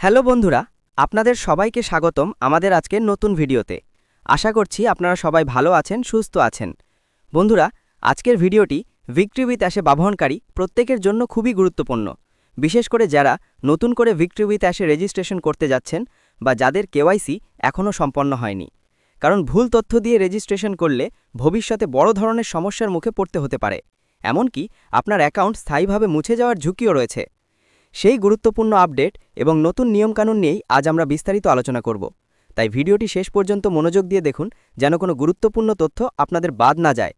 Hello বন্ধুরা, আপনাদের সবাইকে স্বাগতম আমাদের আজকের নতুন ভিডিওতে। আশা করছি আপনারা সবাই ভালো আছেন, সুস্থ আছেন। বন্ধুরা, আজকের ভিডিওটি ভিক্ট্রিউইথ অ্যাশে ব্যবহারকারী প্রত্যেকের জন্য খুবই গুরুত্বপূর্ণ। বিশেষ করে যারা নতুন করে ভিক্ট্রিউইথ অ্যাশে রেজিস্ট্রেশন করতে যাচ্ছেন বা যাদের কেওয়াইসি এখনও সম্পন্ন হয়নি। কারণ ভুল তথ্য দিয়ে রেজিস্ট্রেশন করলে ভবিষ্যতে বড় ধরনের সমস্যার মুখে পড়তে হতে পারে। এমনকি আপনার অ্যাকাউন্ট স্থায়ীভাবে মুছে যাওয়ার ঝুঁকিও রয়েছে। সেই গুরুত্বপূর্ণ আপডেট এবং নতুন নিয়মকানুন নিয়েই আজ আমরা বিস্তারিত আলোচনা করব। তাই ভিডিওটি শেষ পর্যন্ত মনোযোগ দিয়ে দেখুন যেন কোনো গুরুত্বপূর্ণ তথ্য আপনাদের বাদ না যায়।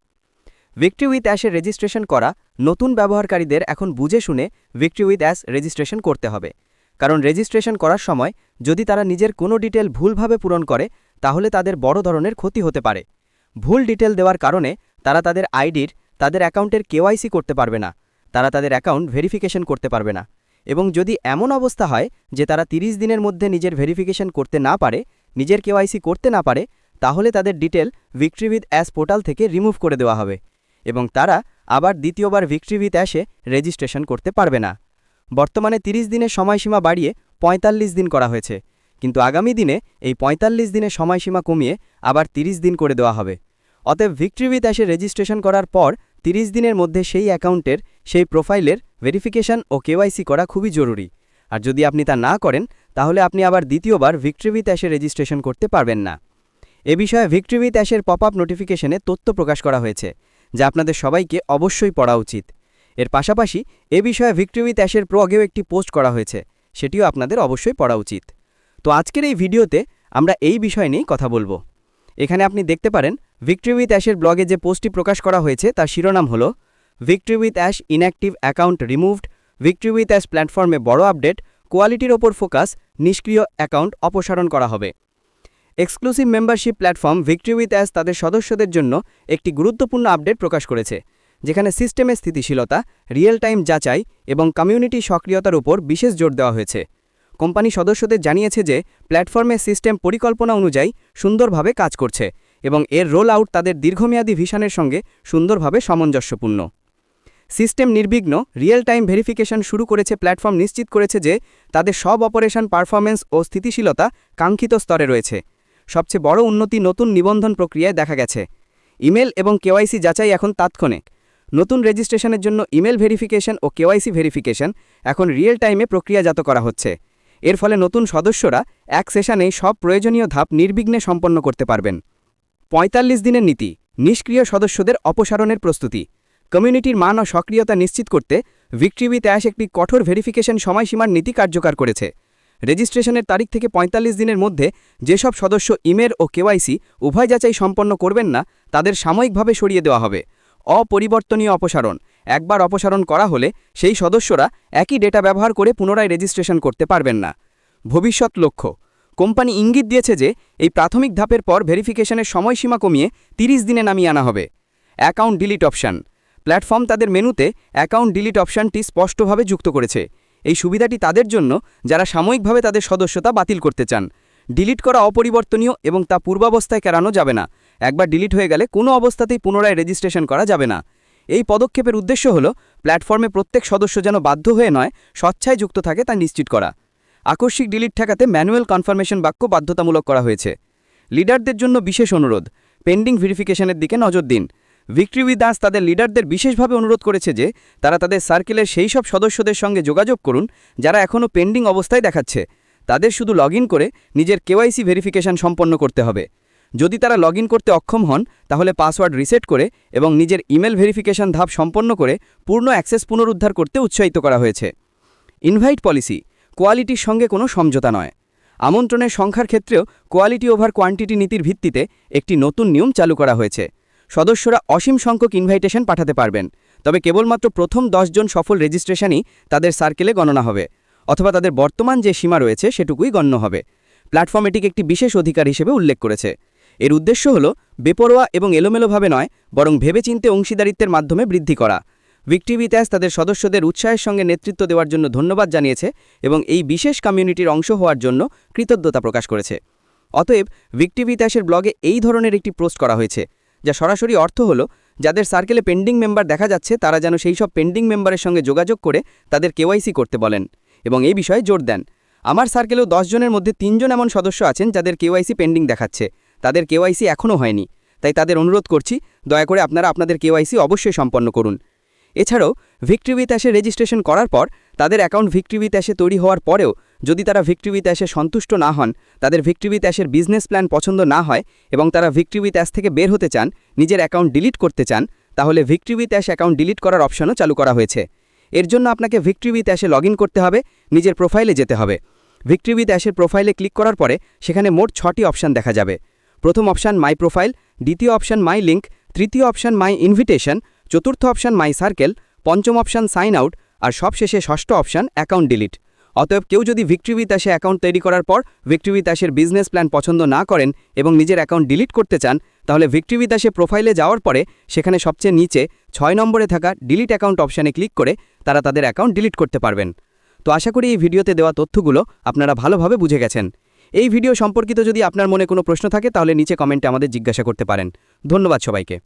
ভিক্টরি উইথ অ্যাশের রেজিস্ট্রেশন করা নতুন ব্যবহারকারীদের এখন বুঝে শুনে ভিক্টরি উইথ অ্যাশ রেজিস্ট্রেশন করতে হবে। কারণ রেজিস্ট্রেশন করার সময় যদি তারা নিজের কোনো ডিটেল ভুলভাবে পূরণ করে, তাহলে তাদের বড় ধরনের ক্ষতি হতে পারে। ভুল ডিটেল দেওয়ার কারণে তারা তাদের আইডির তাদের অ্যাকাউন্টের কেওয়াইসি করতে পারবে না। তারা তাদের অ্যাকাউন্ট ভেরিফিকেশন করতে পারবে না। এবং যদি এমন অবস্থা হয় যে তারা ৩০ দিনের মধ্যে নিজের ভেরিফিকেশন করতে না পারে, নিজের কেওয়াইসি করতে না পারে, তাহলে তাদের detail victory with Ash portal থেকে রিমুভ করে দেওয়া হবে এবং তারা আবার দ্বিতীয়বার ভিক্ট্রিভিথ অ্যাসে রেজিস্ট্রেশন করতে পারবে না। বর্তমানে ৩০ দিনের সময়সীমা বাড়িয়ে ৪৫ দিন করা হয়েছে, কিন্তু আগামী দিনে এই ৪৫ দিনের সময়সীমা কমিয়ে আবার ৩০ দিন করে দেওয়া হবে। অতএব ভিক্ট্রিভিথ অ্যাসে রেজিস্ট্রেশন করার পর ৩০ দিনের মধ্যে সেই অ্যাকাউন্টের সেই প্রোফাইলের ভেরিফিকেশন ও কেওয়াইসি করা খুবই জরুরি। আর যদি আপনি তা না করেন, তাহলে আপনি আবার দ্বিতীয়বার ভিক্ট্রিভিথ অ্যাশে রেজিস্ট্রেশন করতে পারবেন না। এ বিষয়ে ভিক্ট্রিভিথ অ্যাশের পপ আপ নোটিফিকেশনে তথ্য প্রকাশ করা হয়েছে, যা আপনাদের সবাইকে অবশ্যই পড়া উচিত। এর পাশাপাশি এ বিষয়ে ভিক্ট্রিভিথ অ্যাশের প্রো আগেও একটি পোস্ট করা হয়েছে, সেটিও আপনাদের অবশ্যই পড়া উচিত। তো আজকের এই ভিডিওতে আমরা এই বিষয় নিয়েই কথা বলব। এখানে আপনি দেখতে পারেন, ভিক্টরি উইথ অ্যাশের ব্লগে যে পোস্টটি প্রকাশ করা হয়েছে, তার শিরোনাম হল victory with Ash inactive account removed victory with Ash প্ল্যাটফর্মে বড় আপডেট কোয়ালিটির ওপর ফোকাস নিষ্ক্রিয় অ্যাকাউন্ট অপসারণ করা হবে। Exclusive membership platform victory with Ash তাদের সদস্যদের জন্য একটি গুরুত্বপূর্ণ আপডেট প্রকাশ করেছে, যেখানে সিস্টেমের স্থিতিশীলতা রিয়েল টাইম যাচাই এবং কমিউনিটি সক্রিয়তার উপর বিশেষ জোর দেওয়া হয়েছে। কোম্পানি সদস্যদের জানিয়েছে যে প্ল্যাটফর্মের সিস্টেম পরিকল্পনা অনুযায়ী সুন্দরভাবে কাজ করছে এবং এর রোল আউট তাদের দীর্ঘমেয়াদী ভিশনের সঙ্গে সুন্দরভাবে সামঞ্জস্যপূর্ণ। সিস্টেম নির্বিঘ্ন রিয়েল টাইম ভেরিফিকেশন শুরু করেছে প্ল্যাটফর্ম নিশ্চিত করেছে যে তাদের সব অপারেশন পারফরমেন্স ও স্থিতিশীলতা কাঙ্ক্ষিত স্তরে রয়েছে। সবচেয়ে বড় উন্নতি নতুন নিবন্ধন প্রক্রিয়ায় দেখা গেছে। ইমেল এবং কেওয়াইসি যাচাই এখন তাৎক্ষণিক। নতুন রেজিস্ট্রেশনের জন্য ইমেল ভেরিফিকেশন ও কেওয়াইসি ভেরিফিকেশন এখন রিয়েল টাইমে প্রক্রিয়াজাত করা হচ্ছে। এর ফলে নতুন সদস্যরা এক সেশনেই সব প্রয়োজনীয় ধাপ নির্বিঘ্নে সম্পন্ন করতে পারবেন। ৪৫ দিনের নীতি, নিষ্ক্রিয় সদস্যদের অপসারণের প্রস্তুতি। কমিউনিটির মান ও সক্রিয়তা নিশ্চিত করতে ভিক্ট্রিবি ত্যাশ একটি কঠোর ভেরিফিকেশন সময়সীমার নীতি কার্যকর করেছে। রেজিস্ট্রেশনের তারিখ থেকে ৪৫ দিনের মধ্যে যেসব সদস্য ইমেল ও কেওয়াইসি উভয় যাচাই সম্পন্ন করবেন না, তাদের সাময়িকভাবে সরিয়ে দেওয়া হবে। অপরিবর্তনীয় অপসারণ। একবার অপসারণ করা হলে সেই সদস্যরা একই ডেটা ব্যবহার করে পুনরায় রেজিস্ট্রেশন করতে পারবেন না। ভবিষ্যৎ লক্ষ্য। কোম্পানি ইঙ্গিত দিয়েছে যে, এই প্রাথমিক ধাপের পর ভেরিফিকেশনের সময়সীমা কমিয়ে ৩০ দিনে নামিয়ে আনা হবে। Account delete option. প্ল্যাটফর্ম তাদের মেনুতে অ্যাকাউন্ট ডিলিট অপশানটি স্পষ্টভাবে যুক্ত করেছে। এই সুবিধাটি তাদের জন্য যারা সাময়িকভাবে তাদের সদস্যতা বাতিল করতে চান। ডিলিট করা অপরিবর্তনীয় এবং তা পূর্বাবস্থায় কেরানো যাবে না। একবার ডিলিট হয়ে গেলে কোনো অবস্থাতেই পুনরায় রেজিস্ট্রেশন করা যাবে না। এই পদক্ষেপের উদ্দেশ্য হল প্ল্যাটফর্মে প্রত্যেক সদস্য যেন বাধ্য হয়ে নয়, স্বচ্ছায় যুক্ত থাকে তা নিশ্চিত করা। আকস্মিক ডিলিট ঠেকাতে ম্যানুয়াল কনফার্মেশন বাক্য বাধ্যতামূলক করা হয়েছে। লিডারদের জন্য বিশেষ অনুরোধ, পেন্ডিং ভেরিফিকেশনের দিকে নজর দিন। ভিক্টরি উই দাস তাদের লিডারদের বিশেষভাবে অনুরোধ করেছে যে তারা তাদের সার্কেলের সেই সব সদস্যদের সঙ্গে যোগাযোগ করুন, যারা এখনও পেন্ডিং অবস্থায় দেখাচ্ছে। তাদের শুধু লগ করে নিজের কেওয়াইসি ভেরিফিকেশন সম্পন্ন করতে হবে। যদি তারা লগ করতে অক্ষম হন, তাহলে পাসওয়ার্ড রিসেট করে এবং নিজের ইমেল ভেরিফিকেশন ধাপ সম্পন্ন করে পূর্ণ অ্যাক্সেস পুনরুদ্ধার করতে উৎসাহিত করা হয়েছে। ইনভাইট পলিসি, কোয়ালিটির সঙ্গে কোনো সমঝোতা নয়। আমন্ত্রণের সংখ্যার ক্ষেত্রেও কোয়ালিটি ওভার কোয়ান্টিটি নীতির ভিত্তিতে একটি নতুন নিয়ম চালু করা হয়েছে। সদস্যরা অসীম সংখ্যক ইনভাইটেশন পাঠাতে পারবেন। তবে কেবলমাত্র প্রথম জন সফল রেজিস্ট্রেশনই তাদের সার্কেলে গণনা হবে, অথবা তাদের বর্তমান যে সীমা রয়েছে সেটুকুই গণ্য হবে। প্ল্যাটফর্ম এটিকে একটি বিশেষ অধিকার হিসেবে উল্লেখ করেছে। এর উদ্দেশ্য হল বেপরোয়া এবং এলোমেলোভাবে নয়, বরং ভেবেচিন্তে অংশীদারিত্বের মাধ্যমে বৃদ্ধি করা। ভিক্টিভিত্যাস তাদের সদস্যদের উৎসাহের সঙ্গে নেতৃত্ব দেওয়ার জন্য ধন্যবাদ জানিয়েছে এবং এই বিশেষ কমিউনিটির অংশ হওয়ার জন্য কৃতজ্ঞতা প্রকাশ করেছে। অতএব ভিক্টিভিত্যাসের ব্লগে এই ধরনের একটি পোস্ট করা হয়েছে। যা সরাসরি অর্থ হলো, যাদের সার্কেলে পেন্ডিং মেম্বার দেখা যাচ্ছে, তারা যেন সেই সব পেন্ডিং মেম্বারের সঙ্গে যোগাযোগ করে তাদের কেওয়াইসি করতে বলেন এবং এই বিষয়ে জোর দেন। আমার সার্কেলেও জনের মধ্যে তিনজন এমন সদস্য আছেন যাদের কেওয়াইসি পেন্ডিং দেখাচ্ছে। তাদের কেওয়াইসি এখনও হয়নি। তাই তাদের অনুরোধ করছি, দয়া করে আপনারা আপনাদের কেওয়াইসি অবশ্যই সম্পন্ন করুন। এছাড়াও ভিক্ট্রিবিত অ্যাশে রেজিস্ট্রেশন করার পর, তাদের অ্যাকাউন্ট ভিক্ট্রিবিত অ্যাশে তৈরি হওয়ার পরেও, যদি তারা ভিক্ট্রিবিত অ্যাশে সন্তুষ্ট না হন, তাদের ভিক্ট্রিবিত অ্যাশের বিজনেস প্ল্যান পছন্দ না হয় এবং তারা ভিক্ট্রিবিত অ্যাশ থেকে বের হতে চান, নিজের অ্যাকাউন্ট ডিলিট করতে চান, তাহলে ভিক্ট্রিবিত অ্যাশ অ্যাকাউন্ট ডিলিট করার অপশনও চালু করা হয়েছে। এর জন্য আপনাকে ভিক্ট্রিবিত অ্যাশে লগ করতে হবে, নিজের প্রোফাইলে যেতে হবে। ভিক্ট্রিবিত অ্যাশের প্রোফাইলে ক্লিক করার পরে, সেখানে মোট ছটি অপশান দেখা যাবে। প্রথম অপশান মাই প্রোফাইল দ্বিতীয় অপশান মাই লিঙ্ক তৃতীয় অপশান মাই ইনভিটেশন, চতুর্থ অপশান মাই সার্কেল, পঞ্চম অপশান সাইন আউট, আর সবশেষে ষষ্ঠ অপশান অ্যাকাউন্ট ডিলিট। অতএব কেউ যদি ভিক্ট্রিবিত অ্যাশে অ্যাকাউন্ট তৈরি করার পর ভিক্ট্রিবিত অ্যাশের বিজনেস প্ল্যান পছন্দ না করেন এবং নিজের অ্যাকাউন্ট ডিলিট করতে চান, তাহলে ভিক্ট্রিবিত অ্যাশে প্রোফাইলে যাওয়ার পরে সেখানে সবচেয়ে নিচে ছয় নম্বরে থাকা ডিলিট অ্যাকাউন্ট অপশানে ক্লিক করে তারা তাদের অ্যাকাউন্ট ডিলিট করতে পারবেন। তো আশা করি এই ভিডিওতে দেওয়া তথ্যগুলো আপনারা ভালোভাবে বুঝে গেছেন। এই ভিডিও সম্পর্কিত যদি আপনার মনে কোনো প্রশ্ন থাকে, তাহলে নিচে কমেন্টে আমাদের জিজ্ঞাসা করতে পারেন। ধন্যবাদ সবাইকে।